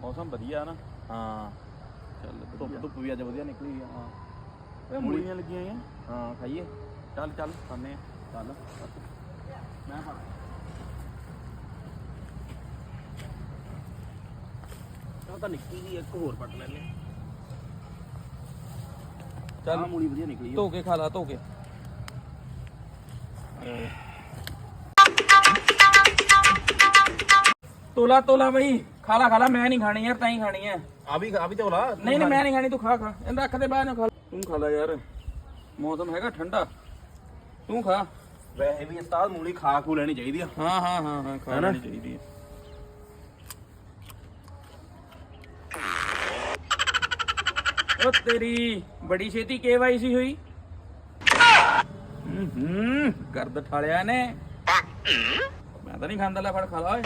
ਮੌਸਮ ਵਧੀਆ ਨਾ ਹਾਂ ਚੱਲ ਧੁੱਪ ਧੁੱਪ ਵੀ ਅੱਜ ਵਧੀਆ ਨਿਕਲੀ ਆ ਹਾਂ ਇਹ ਮੂਲੀਆਂ ਲੱਗੀਆਂ ਆ ਹਾਂ ਖਾਈਏ ਚੱਲ ਚੱਲ ਖਾਣੇ ਆ ਚੱਲ ਮੈਂ ਫੜ ਉਹ ਤਾਂ ਨਿੱਕੀ ਜੀ ਇੱਕ ਹੋਰ ਪੱਟ ਲੈਨੇ ਚੱਲ ਆਹ ਮੂਲੀ ਵਧੀਆ ਨਿਕਲੀ ਆ ਧੋ ਕੇ ਖਾ ਲਾ ਧੋ ਕੇ ਤੋਲਾ ਤੋਲਾ ਬਈ ਖਾ ਲਾ ਖਾ ਲਾ ਮੈਂ ਨਹੀਂ ਖਾਣੀ ਯਾਰ ਤਾਂ ਹੀ ਖਾਣੀ ਹੈ। ਆ ਵੀ ਆ ਵੀ ਝੋਲਾ ਨਹੀਂ ਨਹੀਂ ਮੈਂ ਨਹੀਂ ਖਾਣੀ ਤੂੰ ਖਾ ਖਾ। ਇਹਨੂੰ ਰੱਖ ਦੇ ਬਾਹਰ ਨੂੰ ਖਾ ਲਾ। ਤੂੰ ਖਾ ਲੈ ਯਾਰ। ਮੌਸਮ ਹੈਗਾ ਠੰਡਾ। ਤੂੰ ਖਾ। ਵੈਸੇ ਵੀ ਉਸਤਾਦ ਮੂਲੀ ਖਾ ਖੂ ਲੈਣੀ ਚਾਹੀਦੀ ਆ। ਹਾਂ ਹਾਂ ਹਾਂ ਹਾਂ ਖਾ? ਲੈਣੀ ਚਾਹੀਦੀ ਹੈ ਉਹ ਤੇਰੀ ਬੜੀ ਛੇਤੀ ਕੇਵਾਈਸੀ ਹੋਈ। ਹੂੰ ਹੂੰ ਗਰਦ ਠਾਲਿਆ ਨੇ। ਮੈਂ ਤਾਂ ਨਹੀਂ ਖਾਂਦਾ ਲੈ ਫੜ ਖਾ ਲਾ ਓਏ।